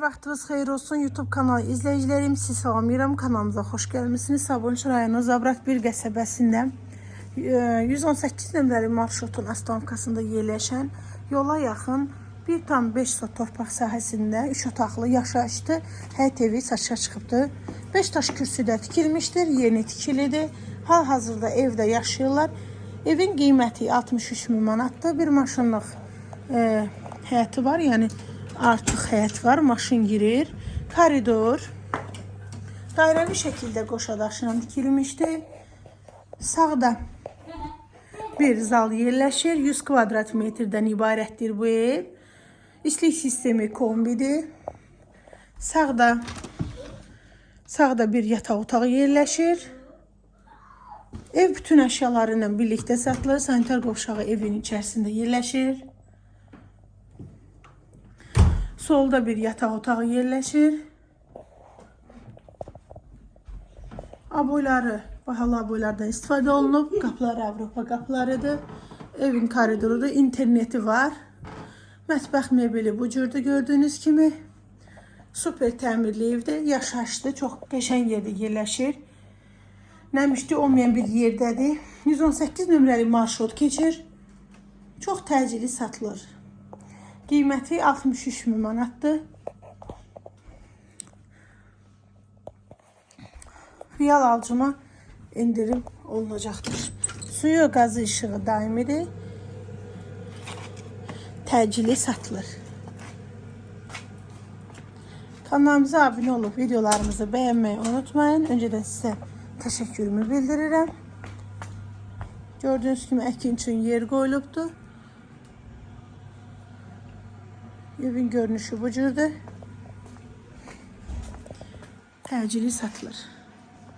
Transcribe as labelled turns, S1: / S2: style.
S1: Vaxtınız xeyir olsun YouTube kanalı izləyicilərim. Sizi salamlayıram. Kanalımıza xoş gəlmisiniz. Sabunçu rayonu Zabrat bir qəsəbəsində e, 118 nömrəli marşrutun astankasında yerləşən yola yaxın 1,5 sot torpaq sahəsində 3 otaqlı yaşayışlı həyət evi satışa çıxıbdır. 5 daş kürsüdə tikilmişdir, yeni tikilidir. Hal-hazırda evdə yaşayırlar. Evin qiyməti 63 min manatdır. Bir maşınlıq e, həyəti var, yəni artıq həyət var, maşın girir. Koridor dairəvi şəkildə qoşa tikilmişdir. Sağda bir zal yerləşir. 100 kvadrat metrdən ibarətdir bu ev. İşlik sistemi kombidir. Sağda sağda bir yataq otağı yerləşir. Ev bütün əşyaları ilə birlikdə satılır. Sanitar qovşağı evin içərisində yerləşir. Solda bir yataq otağı yerləşir. Aboyları, bahalı aboylardan istifadə olunub. Qapıları Avropa qapılarıdır. Evin koridorudur, interneti var. Mətbəx mebeli bu cürdür gördüyünüz kimi. Super təmirli evdir, yaşayışlı, çox qəşəng yerdə yerləşir. Nəmişli olmayan bir yerdədir. 118 nömrəli marşrut keçir. Çox təcili satılır. Qiyməti 63 min manatdır. Real alıcıma indirim olunacaqdır. Suyu, qazı işığı daimidir. Təcili satılır. Kanalımıza abunə olub videolarımızı bəyənməyi unutmayın. Öncədən sizə təşəkkürümü bildirirəm. Gördüyünüz kimi əkin üçün yer qoyulubdur. Evin görünüşü bu cürdür. Təcili satılır.